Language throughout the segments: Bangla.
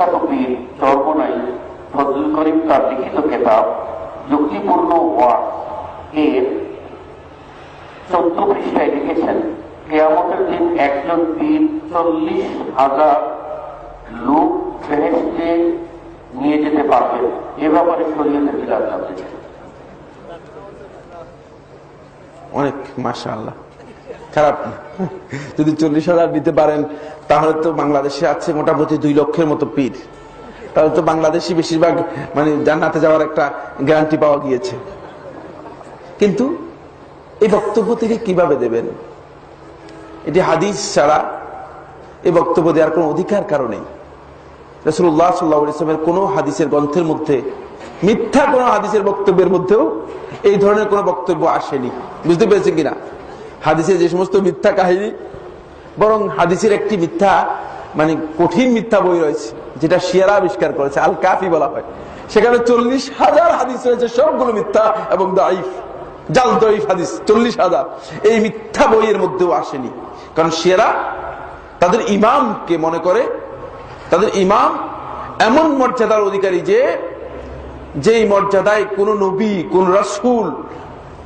বিখ্যাত পীর চর্মনাই ফজল করিম তার লিখিত কেতাব যুক্তিপূর্ণ ওয়ার্ড এর চোদ্দ পৃষ্ঠায় লিখেছেন। কেয়ামতের দিন একজন পীর চল্লিশ হাজার লোক ফেরেস্টে নিয়ে যেতে পারবেন। এ ব্যাপারে শরীয়তের বিলাস জানতে অনেক মাসা আল্লাহ খারাপ। না যদি চল্লিশ হাজার দিতে পারেন, তাহলে তো বাংলাদেশে আছে মোটামুটি দুই লক্ষের মতো পীর। তাহলে তো বাংলাদেশি বেশিরভাগ মানে জান্নাতে যাওয়ার একটা গ্যারান্টি পাওয়া গিয়েছে। কিন্তু এই বক্তব্য তিনি কীভাবে দেবেন? এটি হাদিস ছাড়া এই বক্তব্য দেওয়ার কোনো অধিকার কারণেই রসুল্লাহ সাল্লাহ কোনো হাদিসের গ্রন্থের মধ্যে, মিথ্যা কোনো হাদিসের বক্তব্যের মধ্যেও এই ধরনের কোনো বক্তব্য আসেনি। বুঝতে পেরেছেন কিনা? হাদিসের যে সমস্ত মিথ্যা কাহিনী, বরং হাদিসের একটি মিথ্যা মানে কঠিন মিথ্যা বই রয়েছে, যেটা শিয়ারা আবিষ্কার করেছে আল কাফি বলা হয়। সেখানে চল্লিশ হাজার হাদিস রয়েছে, সবগুলো মিথ্যা এবং দাইফ জাল দইফ হাদিস, চল্লিশ হাজার। এই মিথ্যা বইয়ের মধ্যেও আসেনি। কারণ শিয়ারা তাদের ইমামকে মনে করে, তাদের ইমাম এমন মর্যাদার অধিকারী যে, যেই মর্যাদায় কোন নবী, কোন রাসুল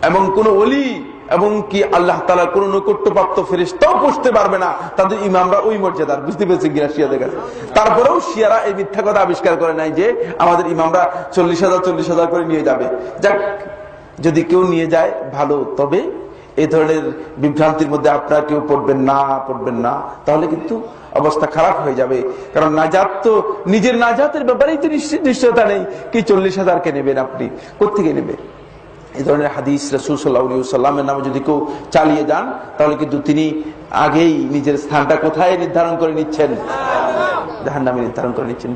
এবং কোন অলি এবং কি আল্লাহ তালার কোন নৈকট্যপ্রাপ্ত ফেরিস্তাও পুষতে পারবে না। তাদের ইমামরা ওই মর্যাদার, বুঝতে পেরেছে কিনা শিয়াদের কাছে তারপরেও শিয়ারা এই মিথ্যা কথা আবিষ্কার করে নাই যে আমাদের ইমামরা চল্লিশ হাজার চল্লিশ হাজার করে নিয়ে যাবে। যাক, যদি কেউ নিয়ে যায়, ভালো। তবে এই ধরনের বিভ্রান্তির মধ্যে আপনারা কেউ পড়বেন না পড়বেন না। তাহলে কিন্তু অবস্থা খারাপ হয়ে যাবে। কারণ নাজাত তো নিজের নাজাতের ব্যাপারেই তো নিশ্চয়তা নেই। কি চল্লিশ হাজার কে নেবেন আপনি? কোথেকে নেবে এই ধরনের হাদিস রসুল সাল্লাহ সাল্লামের নামে যদি কেউ চালিয়ে যান, তাহলে কিন্তু তিনি আগেই নিজের স্থানটা কোথায় নির্ধারণ করে নিচ্ছেন? জাহান নামে নির্ধারণ করে নিচ্ছেন